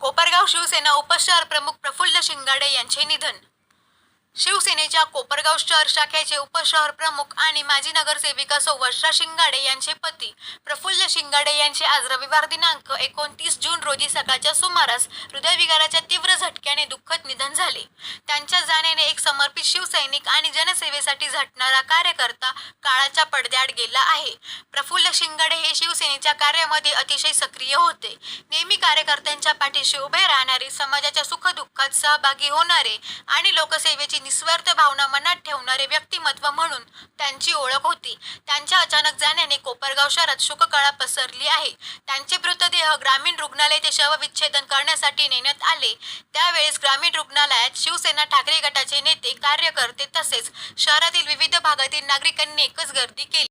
कोपरगाव शिवसेना उपशहर प्रमुख प्रफुल्ल शिंगाडे यांचे निधन. शिवसेनेच्या कोपरगाव शहर शाखेचे उपशहर प्रमुख आणि माजी नगरसेविका सो वर्षा शिंगाडे यांचे पती प्रफुल्ल शिंगाडे यांचे आज रविवार दिनांक एकोणतीस जून रोजी सकाळच्या सुमारास हृदयविकाराच्या तीव्र झटक्याने दुःखद निधन झाले. त्यांच्या जाण्याने एक समर्पित शिवसैनिक आणि जनसेवेसाठी झटणारा कार्यकर्ता काळाच्या पडद्याआड गेला आहे. प्रफुल्ल शिंगाडे हे शिवसेनेच्या कार्यामध्ये अतिशय सक्रिय होते. नेहमी कार्यकर्त्यांच्या पाठीशी उभे राहणारे समाजाच्या सुखदुःखात सहभागी होणारे आणि लोकसेवेची निस्वार्थ भावना मनात ठेवणारे व्यक्तिमत्व म्हणून त्यांची ओळख होती. त्यांच्या अचानक जाण्याने कोपरगाव शहरात शोककळा पसरली आहे. त्यांचे मृतदेह ग्रामीण रुग्णालय ते शवविच्छेदन करण्यासाठी नेण्यात आले. त्यावेळेस ग्रामीण रुग्णालयात शिवसेना ठाकरे गटाचे नेते कार्यकर्ते तसेच शहरातील विविध भागातील नागरिकांनी एकच गर्दी केली.